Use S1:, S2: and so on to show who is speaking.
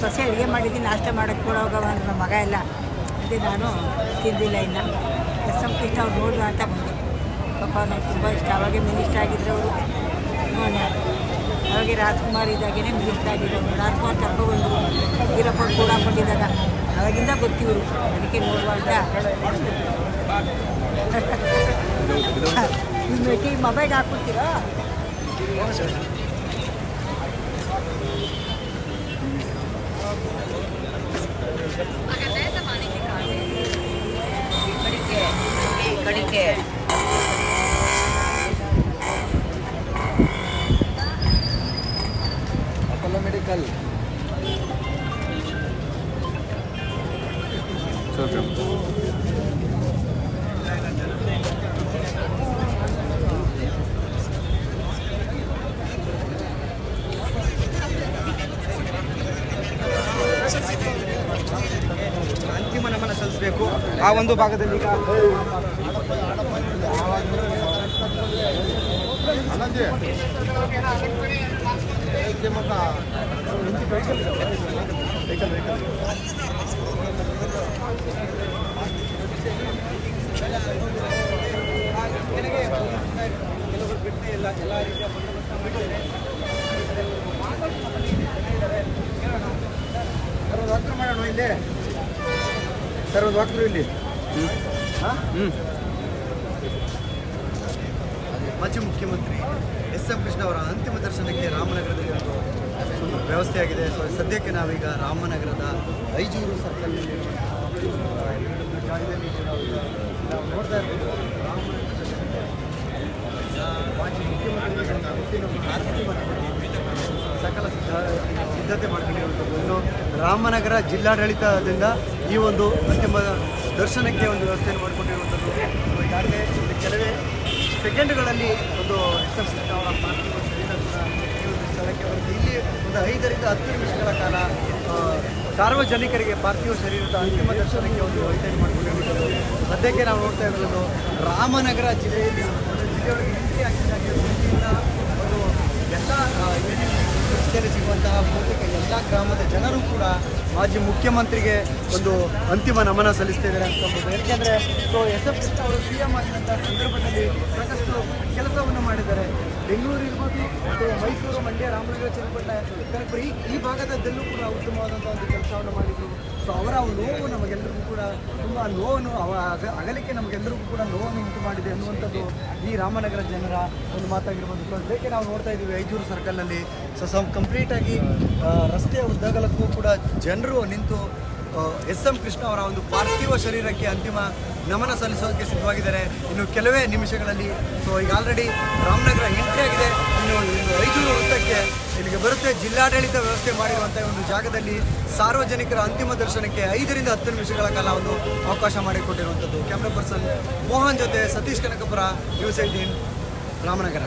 S1: ಸೊಸೆ ಅಡುಗೆ ಮಾಡಿದ್ದೀನಿ ನಾಷ್ಟ ಮಾಡೋಕ್ಕೆ ಹೋಗವ ನನ್ನ ಮಗ ಎಲ್ಲ ಅದೇ ನಾನು ತಿಂದಿಲ್ಲ ಇನ್ನು. ಎಸ್ ಎಂ ಕೃಷ್ಣ ಅವ್ರು ನೋಡು ಅಂತ ಬಂದೆ. ಪಾಪ ನನಗೆ ತುಂಬ ಇಷ್ಟ. ಅವಾಗೆ ಮಿನಿಸ್ಟರ್ ಆಗಿದ್ರು ಅವರು. ನೋಡಿ ಅವಾಗೆ ರಾಜ್ಕುಮಾರ್ ಇದ್ದಾಗೇ ಮಿನಿಸ್ಟರ್ ಆಗಿದ್ರು ರಾಜ್ಕುಮಾರ್ ಕರ್ಕೊಬಂದರು ವೀರಪ್ಪ ಕೂಡ ಕೊಟ್ಟಿದ್ದಾಗ ಅವಾಗಿಂದ ಗೊತ್ತಿವರು. ಅದಕ್ಕೆ ನೋಡುವ ಅಂತ. ನಿಮ್ಮ ಮೊಬೈಲ್ ಹಾಕ್ಬಿಡ್ತೀರಾ
S2: मगर
S3: नए जमाने की कार है बड़ी के बड़ी के ಸಲ್ಲಿಸಬೇಕು ಆ ಒಂದು ಭಾಗದಲ್ಲಿ ಕೆಲವರು ಬಿಟ್ಟೇ ಇಲ್ಲ ಎಲ್ಲ ರೀತಿಯ ಬಂದೋಬಸ್ತ ಮಾಡೋಣ ಇಲ್ಲಿ. ಸರ್ ಒಂದು ಇಲ್ಲಿ. ಹಾಂ? ಮಾಜಿ ಮುಖ್ಯಮಂತ್ರಿ ಎಸ್ ಎಂ ಕೃಷ್ಣ ಅವರ ಅಂತಿಮ ದರ್ಶನಕ್ಕೆ ರಾಮನಗರದಲ್ಲಿ ಒಂದು ವ್ಯವಸ್ಥೆಯಾಗಿದೆ ಸೊ ಸದ್ಯಕ್ಕೆ ನಾವೀಗ ರಾಮನಗರದ ಐಜೂರು ಸರ್ಕಲ್ನಲ್ಲಿ ನೋಡ್ತಾ ಇರ್ಬೋದು ರಾಮನಗರದಲ್ಲಿ ಮಾಜಿ ಮುಖ್ಯಮಂತ್ರಿಗಳ ಅಂತಿಮ ಅಂತಿಮ ಸಕಲ ಸಿದ್ಧ- ಸಿದ್ಧತೆ ಮಾಡ್ಕೊಂಡಿರುವಂಥದ್ದು ಇನ್ನು ರಾಮನಗರ ಜಿಲ್ಲಾಡಳಿತದಿಂದ ಈ ಒಂದು ಅಂತಿಮ ದರ್ಶನಕ್ಕೆ ಒಂದು ವ್ಯವಸ್ಥೆಯನ್ನು ಮಾಡಿಕೊಂಡಿರುವಂಥದ್ದು ಒಂದು ಕೆಲವೇ ಸೆಕೆಂಡ್ಗಳಲ್ಲಿ ಒಂದು ಎಸ್ ಅವರ ಸ್ಥಳಕ್ಕೆ ಬರುತ್ತೆ. ಇಲ್ಲಿ ಒಂದು ಐದರಿಂದ ಹತ್ತು ನಿಮಿಷಗಳ ಕಾಲ ಸಾರ್ವಜನಿಕರಿಗೆ ಪಾರ್ಥಿವ ಶರೀರದ ಅಂತಿಮ ದರ್ಶನಕ್ಕೆ ಒಂದು ವ್ಯವಸ್ಥೆಯನ್ನು ಮಾಡಿಕೊಂಡಿರುವಂಥದ್ದು ಸದ್ಯಕ್ಕೆ ನಾವು ನೋಡ್ತಾ ಇರೋದು ರಾಮನಗರ ಜಿಲ್ಲೆಯಲ್ಲಿ ಜಿಲ್ಲೆಯೊಳಗೆ ಹಿಂದಿ ಆಗಿದ್ದಾಗ ಒಂದು ಎಲ್ಲ ರಸ್ತೆಯಲ್ಲಿ ಸಿಗುವಂತಹ ಬಹುತೇಕ ಎಲ್ಲ ಗ್ರಾಮದ ಜನರು ಕೂಡ ಮಾಜಿ ಮುಖ್ಯಮಂತ್ರಿಗೆ ಒಂದು ಅಂತಿಮ ನಮನ ಸಲ್ಲಿಸ್ತಿದ್ದಾರೆ ಅಂತ ಹೇಳ್ಬೋದು. ಯಾಕೆಂದರೆ ಸೊ ಎಸ್ ಎಫ್ ಕೃಷ್ಣ ಅವರು ಸಿ ಎಂ ಸಂದರ್ಭದಲ್ಲಿ ಸಾಕಷ್ಟು ಕೆಲಸವನ್ನು ಮಾಡಿದ್ದಾರೆ. ಬೆಂಗಳೂರು ಇರ್ಬೋದು, ಮತ್ತು ಮೈಸೂರು, ಮಂಡ್ಯ, ರಾಮನಗರ ಚನ್ನಪಟ್ಟಣ ಈ ಭಾಗದಲ್ಲೂ ಕೂಡ ಉತ್ತಮವಾದಂಥ ಒಂದು ಕೆಲಸವನ್ನು ಮಾಡಿದರು. ಅವರ ನೋವು ನಮಗೆಲ್ಲರಿಗೂ ಕೂಡ ತುಂಬ ನೋವನ್ನು, ಅವ ಅಗ- ಅಗಲಿಕೆ ನಮಗೆಲ್ಲರಿಗೂ ಕೂಡ ನೋವನ್ನು ಉಂಟು ಮಾಡಿದೆ ಅನ್ನುವಂಥದ್ದು ಈ ರಾಮನಗರ ಜನರ ಒಂದು ಮಾತಾಗಿರ್ಬೋದು. ಅದಕ್ಕೆ ನಾವು ನೋಡ್ತಾ ಇದ್ದೀವಿ ಐಜೂರು ಸರ್ಕಲ್ನಲ್ಲಿ ಸೊ ಸಮ್ ಕಂಪ್ಲೀಟಾಗಿ ರಸ್ತೆಯ ಉದ್ದಗಲಕ್ಕೂ ಕೂಡ ಜನರು ನಿಂತು ಎಸ್ ಎಂ ಕೃಷ್ಣ ಅವರ ಒಂದು ಪಾರ್ಥಿವ ಶರೀರಕ್ಕೆ ಅಂತಿಮ ನಮನ ಸಲ್ಲಿಸೋದಕ್ಕೆ ಸಿದ್ಧವಾಗಿದ್ದಾರೆ. ಇನ್ನು ಕೆಲವೇ ನಿಮಿಷಗಳಲ್ಲಿ ಸೊ ಈಗ ಆಲ್ರೆಡಿ ರಾಮನಗರ ಎಂಟ್ರಿ ಆಗಿದೆ. ಇನ್ನು ಐದೂರು ವೃತ್ತಕ್ಕೆ ಇಲ್ಲಿಗೆ ಬರುತ್ತೆ. ಜಿಲ್ಲಾಡಳಿತ ವ್ಯವಸ್ಥೆ ಮಾಡಿರುವಂಥ ಒಂದು ಜಾಗದಲ್ಲಿ ಸಾರ್ವಜನಿಕರ ಅಂತಿಮ ದರ್ಶನಕ್ಕೆ ಐದರಿಂದ ಹತ್ತು ನಿಮಿಷಗಳ ಕಾಲ ಒಂದು ಅವಕಾಶ ಮಾಡಿಕೊಟ್ಟಿರುವಂಥದ್ದು ಕ್ಯಾಮ್ರಾ ಪರ್ಸನ್ ಮೋಹನ್ ಜೊತೆ ಸತೀಶ್ ಕನಕಪುರ, ನ್ಯೂಸ್ ಏಟೀನ್ ರಾಮನಗರ.